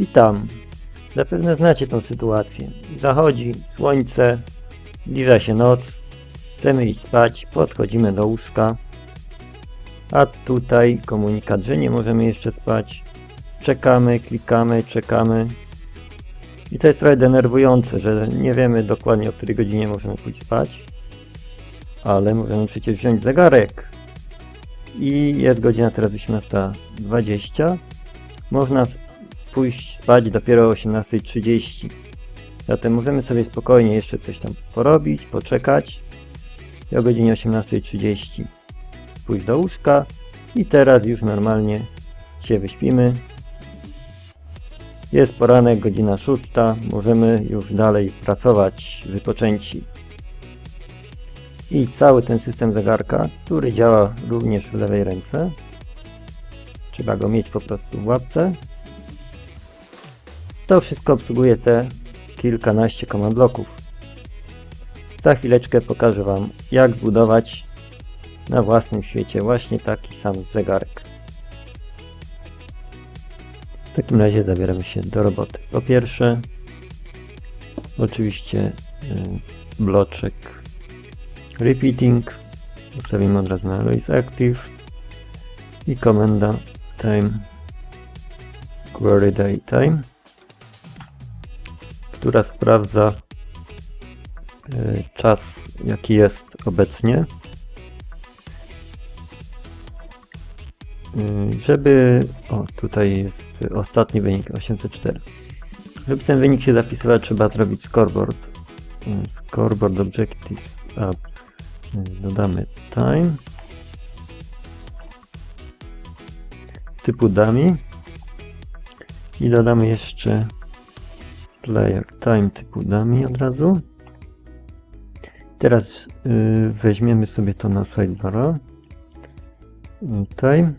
Witam. Zapewne znacie tą sytuację. Zachodzi słońce, zbliża się noc, chcemy iść spać, podchodzimy do łóżka, a tutaj komunikat, że nie możemy jeszcze spać. Czekamy, klikamy, czekamy. I to jest trochę denerwujące, że nie wiemy dokładnie o której godzinie możemy pójść spać, ale możemy przecież wziąć zegarek. I jest godzina teraz 18.20. Można pójść spać dopiero o 18.30. Zatem możemy sobie spokojnie jeszcze coś tam porobić, poczekać i o godzinie 18.30 pójść do łóżka i teraz już normalnie się wyśpimy. Jest poranek, godzina 6, możemy już dalej pracować wypoczęci. I cały ten system zegarka, który działa również w lewej ręce, trzeba go mieć po prostu w łapce, to wszystko obsługuje te kilkanaście command bloków. Za chwileczkę pokażę Wam, jak budować na własnym świecie właśnie taki sam zegarek. W takim razie zabieramy się do roboty. Po pierwsze, oczywiście y, bloczek repeating. Ustawimy od razu na Always Active i komenda time query daytime która sprawdza y, czas jaki jest obecnie. Y, żeby o tutaj jest ostatni wynik 804 żeby ten wynik się zapisywał trzeba zrobić scoreboard. Y, scoreboard objectives up dodamy time. Typu dummy. I dodamy jeszcze player time typu dummy od razu. Teraz y, weźmiemy sobie to na sidebara. Time.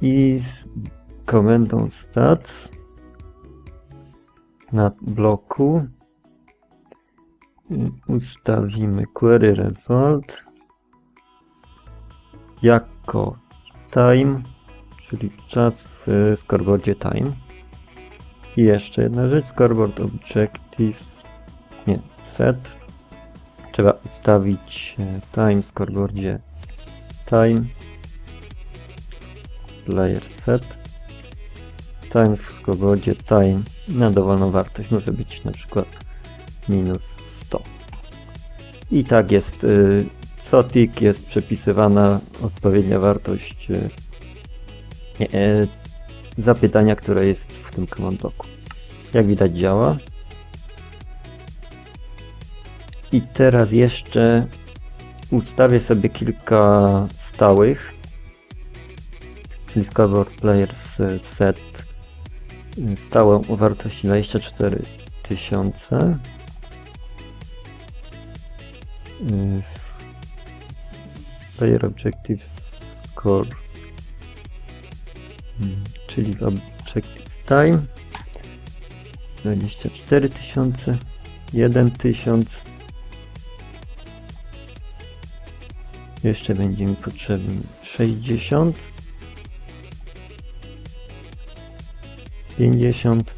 I z komendą stats na bloku y, ustawimy query result jako time, czyli czas w scoreboardzie time. I jeszcze jedna rzecz, scoreboard objectives, nie, set. Trzeba ustawić e, time w scoreboardzie. Time. Player set. Time w scoreboardzie time na dowolną wartość. Może być na przykład minus 100 i tak jest y, co tick jest przepisywana odpowiednia wartość e, zapytania, które jest tym command jak widać działa. I teraz jeszcze ustawię sobie kilka stałych. Scoreboard players set y, stałą o wartości 24 tysiące. Y, player objective score. Mm, czyli objective time 24 tysiące 1 tysiąc. Jeszcze będzie mi potrzebny 60 50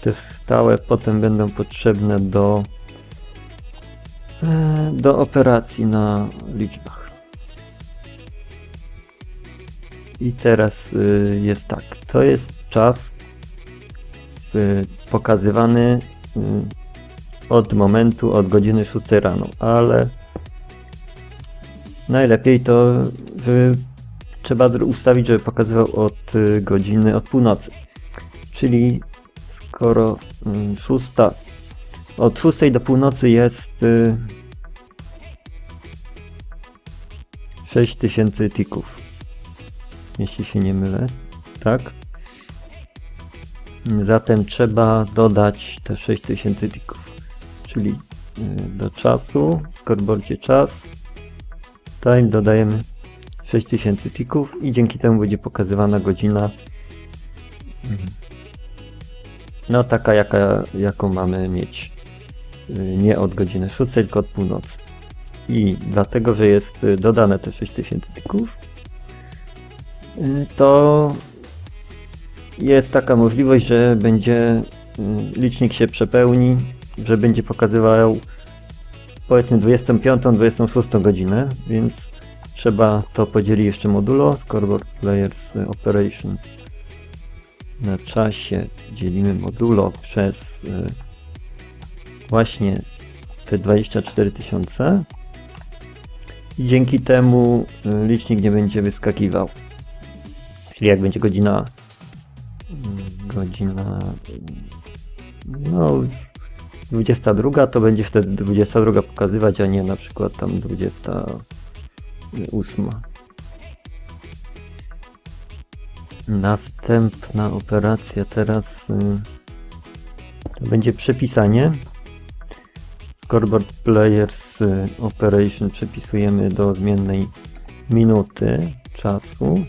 te stałe potem będą potrzebne do e, do operacji na liczbach. I teraz y, jest tak to jest czas y, pokazywany y, od momentu od godziny 6 rano ale najlepiej to trzeba ustawić, żeby pokazywał od y, godziny, od północy. Czyli skoro y, szósta, od 6 do północy jest y, 6000 tików. Jeśli się nie mylę, tak? Zatem trzeba dodać te 6000 tików. Czyli y, do czasu, w scoreboardzie czas, time dodajemy 6000 tików i dzięki temu będzie pokazywana godzina mhm. no taka jaka, jaką mamy mieć Y, nie od godziny 6 tylko od północy i dlatego, że jest y, dodane te 6000 tików to jest taka możliwość, że będzie y, licznik się przepełni, że będzie pokazywał powiedzmy 25, 26 godzinę, więc trzeba to podzielić jeszcze modulo scoreboard players operations na czasie dzielimy modulo przez y, właśnie te 24 tysiące i dzięki temu y, licznik nie będzie wyskakiwał. Czyli jak będzie godzina mm, godzina no 22 to będzie wtedy 22 pokazywać, a nie na przykład tam 28. Następna operacja teraz y, to będzie przepisanie. Scoreboard Players y, Operation przepisujemy do zmiennej minuty czasu.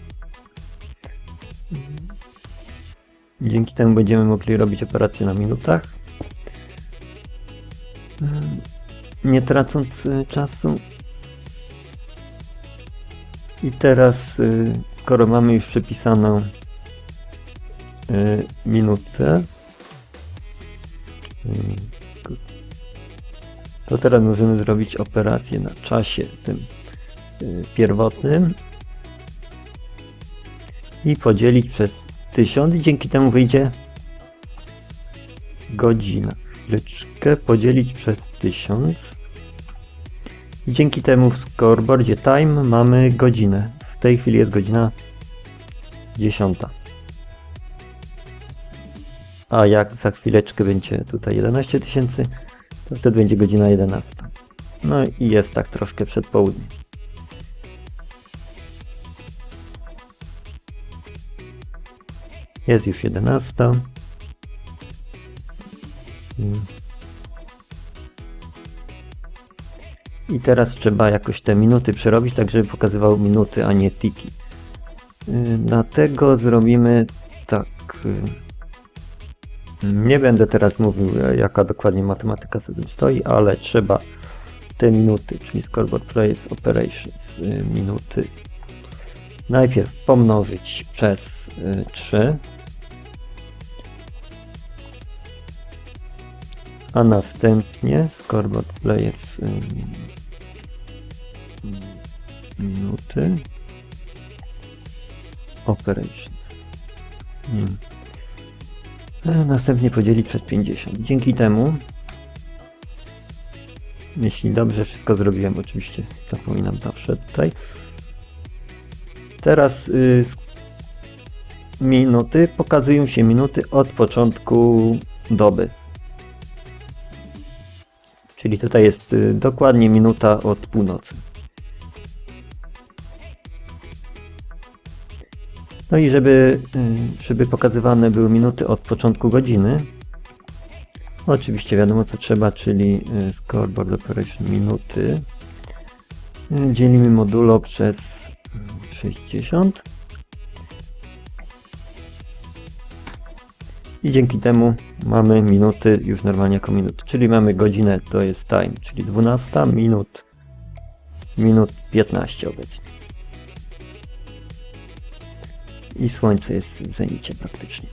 Dzięki temu będziemy mogli robić operacje na minutach. Nie tracąc y, czasu. I teraz, y, skoro mamy już przepisaną y, minutę, to teraz możemy zrobić operację na czasie tym pierwotnym i podzielić przez 1000 i dzięki temu wyjdzie godzina. Chwileczkę podzielić przez 1000 i dzięki temu w scoreboardzie time mamy godzinę. W tej chwili jest godzina 10. A jak za chwileczkę będzie tutaj 11 tysięcy, to wtedy będzie godzina 11. No i jest tak troszkę przed południem. Jest już 11. Mm. I teraz trzeba jakoś te minuty przerobić, tak żeby pokazywał minuty, a nie tiki. Yy, Dlatego zrobimy tak. yy, Nie będę teraz mówił, e, jaka dokładnie matematyka za tym stoi, ale trzeba te minuty, czyli scoreboard plays operations, yy, minuty najpierw pomnożyć przez 3, a następnie scoreboard players yy, minuty operations. Hmm. A Następnie podzielić przez 50. Dzięki temu, jeśli dobrze wszystko zrobiłem, oczywiście zapominam zawsze tutaj. Teraz y, minuty, pokazują się minuty od początku doby. Czyli tutaj jest y, dokładnie minuta od północy. No i żeby, y, żeby pokazywane były minuty od początku godziny, oczywiście wiadomo co trzeba, czyli y, scoreboard operation minuty. Dzielimy modulo przez y, 60. I dzięki temu mamy minuty już normalnie jako minuty, czyli mamy godzinę, to jest time, czyli 12 minut, minut 15 obecnie. I słońce jest w zenicie praktycznie.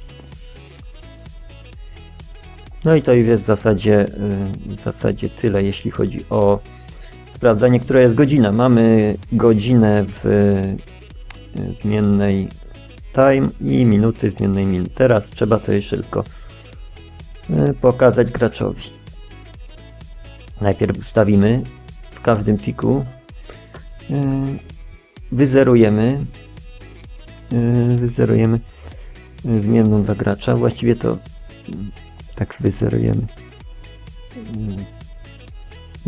No i to już jest w zasadzie, y, w zasadzie tyle, jeśli chodzi o sprawdzanie, która jest godzina. Mamy godzinę w y, zmiennej time i minuty zmiennej min. Teraz trzeba to jeszcze tylko y, pokazać graczowi. Najpierw ustawimy w każdym tiku, y, wyzerujemy Yy, wyzerujemy zmienną dla gracza. Właściwie to yy, tak wyzerujemy.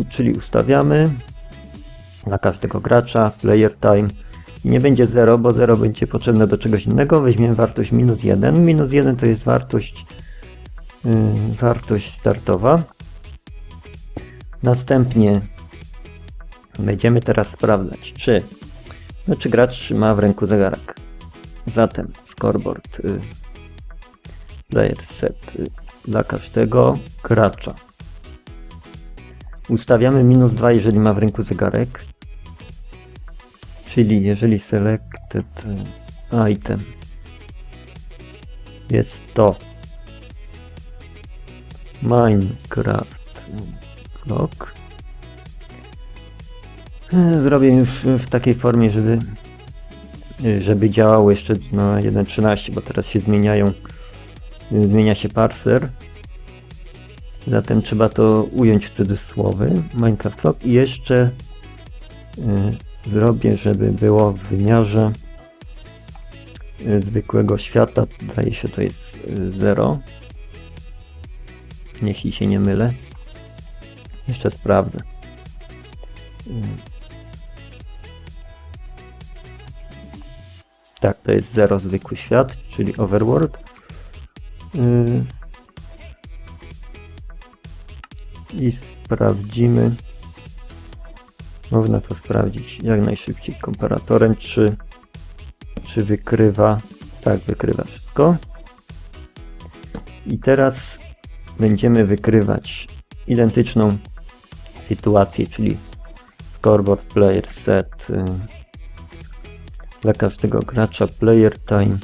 Czyli ustawiamy dla każdego gracza player time i nie będzie 0, bo 0 będzie potrzebne do czegoś innego. Weźmiemy wartość minus 1. Minus 1 to jest wartość yy, wartość startowa. Następnie będziemy teraz sprawdzać, czy, no, czy gracz ma w ręku zegarek. Zatem scoreboard y, player set y, dla każdego gracza. Ustawiamy minus 2, jeżeli ma w ręku zegarek. Czyli jeżeli selected y, item jest to Minecraft Clock. E, Zrobię już w takiej formie, żeby e, żeby działało jeszcze na 1.13, bo teraz się zmieniają e, zmienia się parser. Zatem trzeba to ująć w cudzysłowy Minecraft Clock i jeszcze y, zrobię, żeby było w wymiarze y, zwykłego świata. Zdaje się to jest 0. Jeśli się nie mylę. Jeszcze sprawdzę. Tak, to jest 0 zwykły świat, czyli overworld. Y, i sprawdzimy. Można to sprawdzić jak najszybciej komparatorem, czy, czy wykrywa. Tak, wykrywa wszystko. I teraz będziemy wykrywać identyczną sytuację, czyli scoreboard player set y, dla każdego gracza player time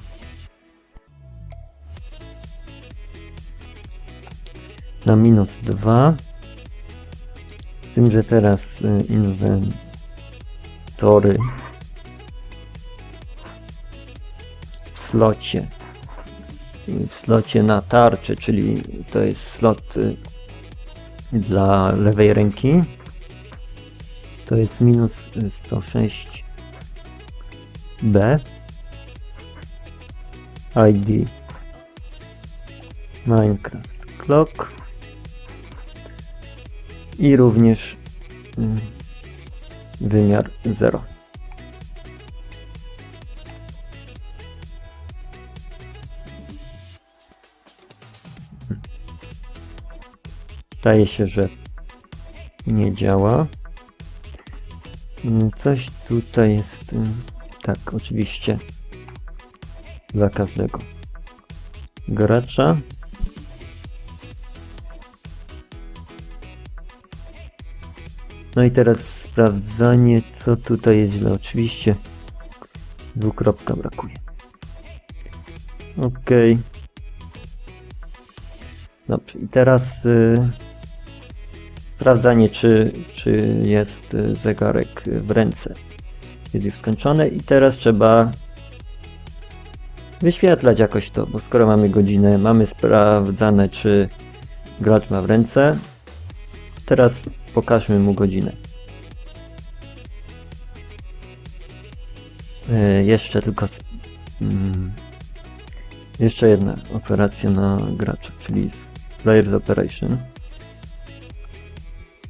na minus 2 z tym, że teraz y, inwentory w slocie y, w slocie na tarczy, czyli to jest slot y, dla lewej ręki to jest minus 106 B ID Minecraft Clock i również mm, wymiar 0. Zdaje się, że nie działa. Coś tutaj jest. mm, Tak, oczywiście. Dla każdego gracza. No i teraz sprawdzanie, co tutaj jest źle. Oczywiście dwukropka brakuje. Ok. Dobrze, i teraz y, sprawdzanie, czy, czy jest y, zegarek w ręce. Jest już skończone i teraz trzeba wyświetlać jakoś to, bo skoro mamy godzinę, mamy sprawdzane, czy gracz ma w ręce, teraz pokażmy mu godzinę. E, jeszcze tylko mm, jeszcze jedna operacja na gracza, czyli Players Operation.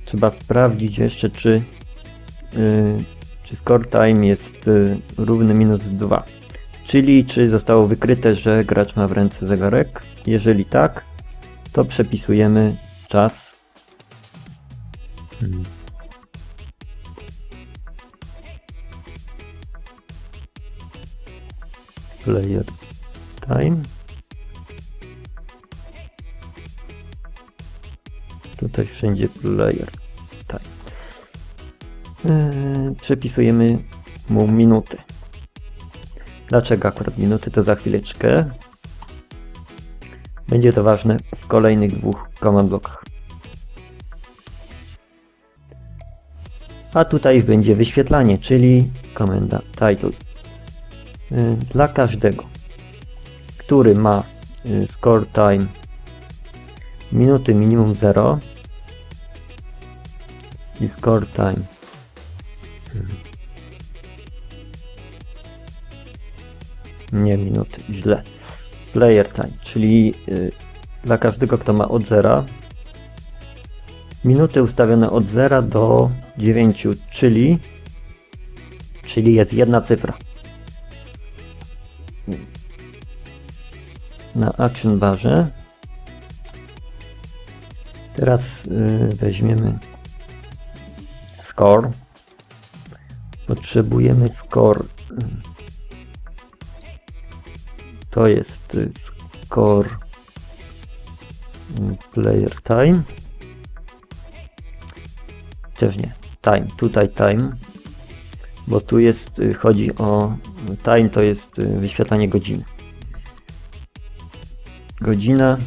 Trzeba sprawdzić jeszcze, czy, y, czy score time jest y, równy minus 2. Czyli czy zostało wykryte, że gracz ma w ręce zegarek. Jeżeli tak, to przepisujemy czas Hmm. Player time. Tutaj wszędzie player time. Eee, przepisujemy mu minuty. Dlaczego akurat minuty, to za chwileczkę. Będzie to ważne w kolejnych dwóch command blockach. A tutaj będzie wyświetlanie, czyli komenda title. Y, Dla każdego, który ma y, score time minuty minimum 0 i score time. Nie minuty, źle. Player time, czyli y, dla każdego kto ma od 0 minuty ustawione od 0 do 9, czyli czyli jest jedna cyfra. Na action barze teraz y, weźmiemy score. Potrzebujemy score. To jest y, score y, player time. Też nie. Time. Tutaj time. Bo tu jest, y, chodzi o time, to jest y, wyświetlanie godziny. godzina.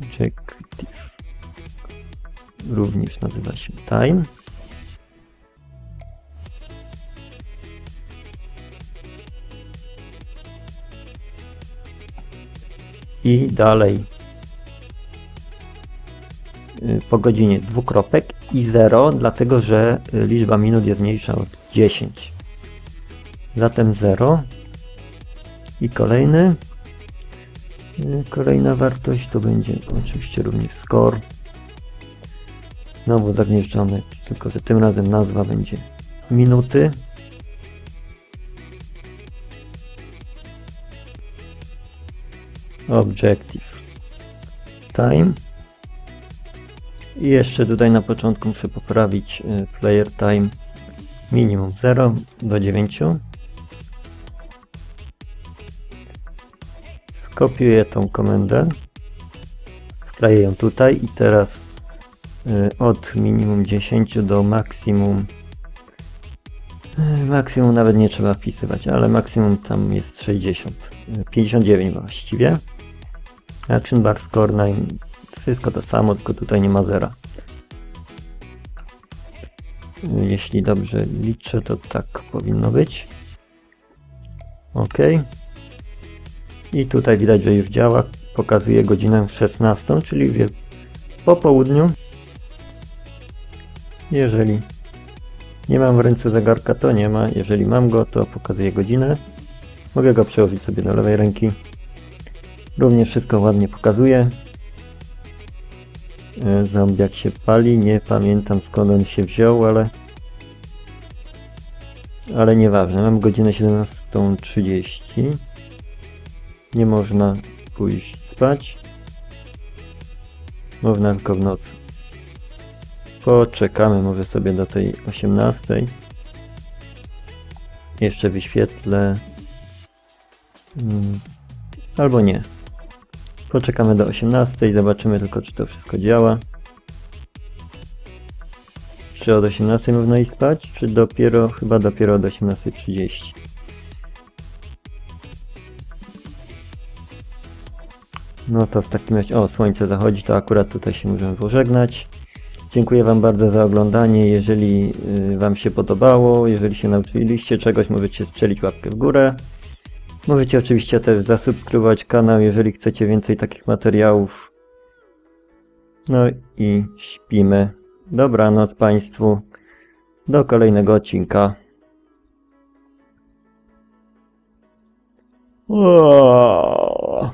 Objective. Również nazywa się time. I dalej po godzinie dwukropek i 0, dlatego że y, liczba minut jest mniejsza od 10. Zatem 0 i kolejny y, kolejna wartość to będzie oczywiście również score. Znowu zagnieżdżony, tylko że tym razem nazwa będzie minuty. Objective time. I jeszcze tutaj na początku muszę poprawić y, player time minimum 0 do 9. Skopiuję tą komendę. Wkleję ją tutaj i teraz y, od minimum 10 do maksimum y, maksimum nawet nie trzeba wpisywać, ale maksimum tam jest 60 y, 59 właściwie action bar score 9 wszystko to samo, tylko tutaj nie ma zera jeśli dobrze liczę, to tak powinno być ok i tutaj widać, że już działa pokazuje godzinę 16, czyli już jest po południu jeżeli nie mam w ręce zegarka, to nie ma. Jeżeli mam go, to pokazuje godzinę. Mogę go przełożyć sobie do lewej ręki. Również wszystko ładnie pokazuje. E, Zombiak się pali. Nie pamiętam skąd on się wziął, ale... Ale nieważne. Mam godzinę 17.30. Nie można pójść spać. Można tylko w nocy. Poczekamy może sobie do tej 18. Jeszcze wyświetlę. Mm, Albo nie. Poczekamy do 18 i zobaczymy tylko, czy to wszystko działa. Czy od 18 można iść spać, czy dopiero, chyba dopiero od 18.30. No to w takim razie, o słońce zachodzi, to akurat tutaj się możemy pożegnać. Dziękuję Wam bardzo za oglądanie. Jeżeli y, Wam się podobało, jeżeli się nauczyliście czegoś, możecie strzelić łapkę w górę. Możecie oczywiście też zasubskrybować kanał, jeżeli chcecie więcej takich materiałów. No i śpimy. Dobranoc Państwu. Do kolejnego odcinka. O!